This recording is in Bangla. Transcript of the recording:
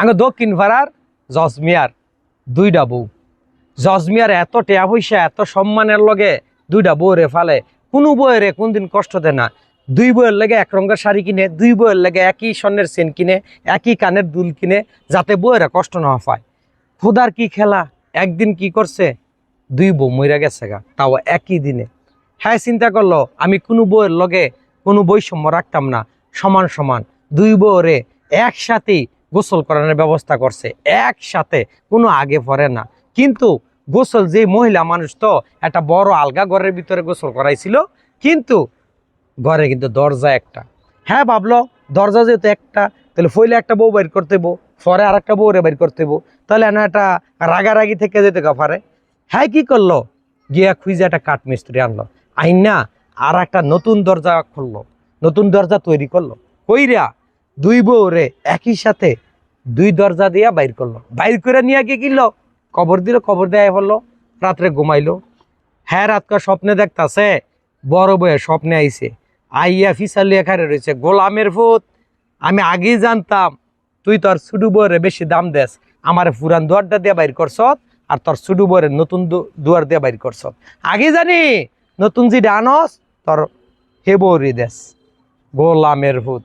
আগে দক্ষিণ পাড়ার জজমিয়ার দুইটা বউ। জজমিয়ার এত টেয়া পয়সা, এত সম্মানের লগে দুইটা বউরে ফালে। কোনো বউয়েরে কোনদিন কষ্ট দেয় না। দুই বইয়ের লেগে এক রঙের শাড়ি কিনে, দুই বইয়ের লেগে একই স্বর্ণের সেন কিনে, একই কানের দুল কিনে, যাতে বউয়েরা কষ্ট না পায়। খুদার কি খেলা? একদিন কি করছে? দুই বউ মইরা গেছে গা, তাও একই দিনে। হ্যাঁ চিন্তা করল, আমি কোনো বইয়ের লগে কোনো বৈষম্য রাখতাম না। সমান সমান দুই বউরে একসাথেই গোসল করানোর ব্যবস্থা করছে। একসাথে কোনো আগে পরে না। কিন্তু গোসল যে মহিলা মানুষ তো, একটা বড় আলগা ঘরের ভিতরে গোসল করাইছিল, কিন্তু ঘরে কিন্তু দরজা একটা। হ্যাঁ ভাবলো, দরজা যেহেতু একটা, তাহলে ফইলে একটা বউ বের করতে পরে আর একটা বউরে বের করতে তাহলে না একটা রাগারাগি থেকে যেতে পারে। হ্যাঁ কি করল? গিয়া খুঁজে একটা কাঠ মিস্ত্রি আনলো। আইনা আর একটা নতুন দরজা খুললো। নতুন দরজা তৈরি করল। কইরা দুই বউরে একই সাথে দুই দরজা দিয়া বাইর করল। বাইর করে নিয়ে গিয়ে কিনলো। কবর দিল, কবর দেয়া ফেলল রাত্রে ঘুমাইলো। হ্যাঁ রাতকার স্বপ্নে দেখতাছে। বড় বয়ে স্বপ্নে আইছে। আইয়া ফিসালিয়া খারে রয়েছে গোলামের ফুত আমি আগেই জানতাম, তুই তোর ছুডু বউরে বেশি দাম দেস। আমার পুরান দুয়ারটা দিয়ে বাইর করছ আর তোর ছুডু বউরে নতুন দুয়ার দিয়ে বাইর করছ আগে জানি, নতুন যে ডানস তোর হে বউরি দেস। গোলামের ভূত।